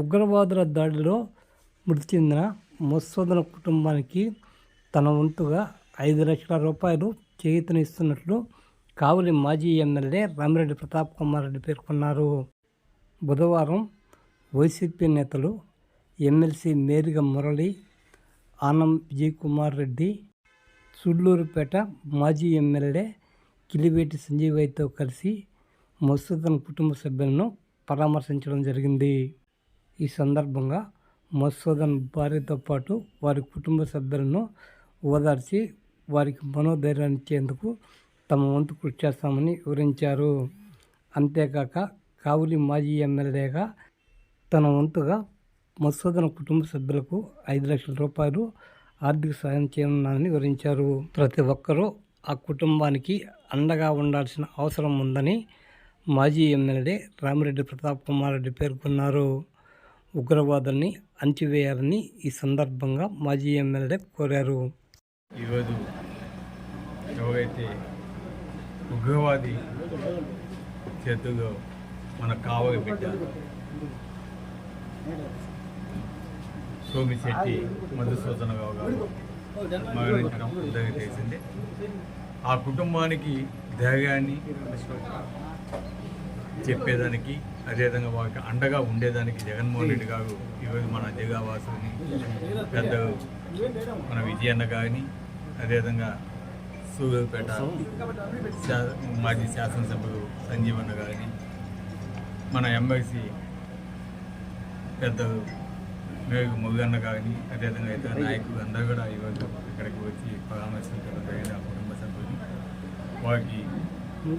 ఉగ్రవాదుల దాడిలో మృతి చెందిన మధుసూదన కుటుంబానికి తన వంతుగా ఐదు లక్షల రూపాయలు చేయూతనిస్తున్నట్లు కావలి మాజీ ఎమ్మెల్యే రామిరెడ్డి ప్రతాప్ కుమార్ రెడ్డి పేర్కొన్నారు. బుధవారం వైసీపీ నేతలు ఎమ్మెల్సీ మేరిగ మురళి ఆనం విజయ్ కుమార్ రెడ్డి సుళ్ళూరుపేట మాజీ ఎమ్మెల్యే కిలివేటి సంజీవయ్యతో కలిసి మధుసూదన్ కుటుంబ సభ్యులను పరామర్శించడం జరిగింది. ఈ సందర్భంగా మధుసూదన్ భార్యతో పాటు వారి కుటుంబ సభ్యులను ఓదార్చి వారికి మనోధైర్యాన్ని ఇచ్చేందుకు తమ వంతు కృషి చేస్తామని వివరించారు. అంతేకాక కావులి మాజీ ఎమ్మెల్యేగా తన వంతుగా మధుసూదన కుటుంబ సభ్యులకు ఐదు లక్షల రూపాయలు ఆర్థిక సాయం చేయనున్నానని వివరించారు. ప్రతి ఒక్కరూ ఆ కుటుంబానికి అండగా ఉండాల్సిన అవసరం ఉందని మాజీ ఎమ్మెల్యే రామిరెడ్డి ప్రతాప్ కుమార్ రెడ్డి పేర్కొన్నారు. ఉగ్రవాదుల్ని అణచివేయాలని ఈ సందర్భంగా మాజీ ఎమ్మెల్యే కోరారు. ఈరోజు ఎవరైతే ఉగ్రవాది చేతుల్లో మన కావలి బిడ్డ సోమిశెట్టి మధుసూదనరావు గారు మరణించడం అందరికీ తెలిసిందే. ఆ కుటుంబానికి ధైర్యాన్ని చెప్పేదానికి అదేవిధంగా వారికి అండగా ఉండేదానికి జగన్మోహన్ రెడ్డి గారు ఈరోజు మన జగావాసుని పెద్ద మన విజయన్న గారిని అదేవిధంగా సూర్యాపేట శా- మాజీ శాసనసభ్యులు సంజీవన్న గారిని మన ఎమ్మెల్సీ పెద్ద మేఘ ముగన్న గారిని అదేవిధంగా ఇతర నాయకులు అందరూ కూడా ఈరోజు ఇక్కడికి వచ్చి పరామర్శించడం జరిగింది ఆ కుటుంబ సభ్యులు వారికి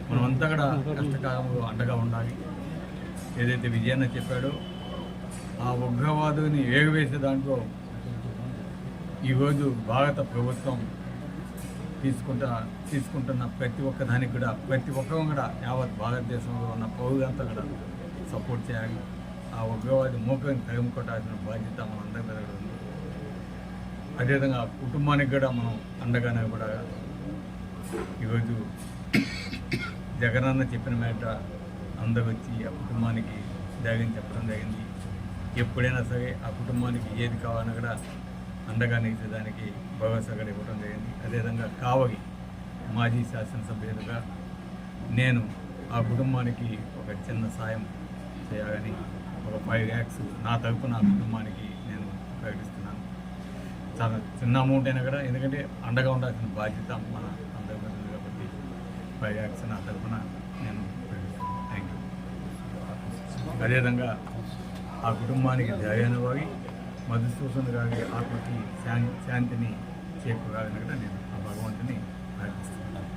మనమంతా కూడా కష్టకాలంలో అండగా ఉండాలి. ఏదైతే విజయన్న చెప్పాడో ఆ ఉగ్రవాదుని ఏగవేసే దాంట్లో ఈరోజు భారత ప్రభుత్వం తీసుకుంటా తీసుకుంటున్న ప్రతి ఒక్క దానికి కూడా ప్రతి ఒక్కరూ కూడా యావత్ భారతదేశంలో ఉన్న పౌరులంతా కూడా సపోర్ట్ చేయాలి. ఆ ఉగ్రవాది మూకని తరిమి కొట్టాల్సిన బాధ్యత మనందరి మీద కూడా ఉంది. అదేవిధంగా కుటుంబానికి కూడా మనం అండగా నిలబడాలి. ఈరోజు జగనన్న చెప్పిన మేట అందరూ వచ్చి ఆ కుటుంబానికి ధైర్యం చెప్పడం జరిగింది. ఎప్పుడైనా సరే ఆ కుటుంబానికి ఏది కావాలన్నా కూడా అండగా నిలిచేదానికి భరోసా కూడా ఇవ్వడం జరిగింది. అదేవిధంగా కావగి మాజీ శాసనసభ్యులుగా నేను ఆ కుటుంబానికి ఒక చిన్న సాయం చేయాలని ఒక ఫైవ్ ల్యాక్స్ నా తరపున ఆ కుటుంబానికి నేను ప్రకటిస్తున్నాను. చాలా చిన్న అమౌంట్ అయినా కూడా ఎందుకంటే అండగా ఉండాల్సిన బాధ్యత మన అందరి మీద ఉంది కాబట్టి ఫైవ్ ల్యాక్స్ నా తరఫున నేను థ్యాంక్ యూ అదేవిధంగా ఆ కుటుంబానికి ధైర్యాన్ని వాగి మధుసూదన్ గారి ఆత్మకి శాంతిని చేకూరాలని కూడా నేను ఆ భగవంతుని ప్రార్థిస్తున్నాను.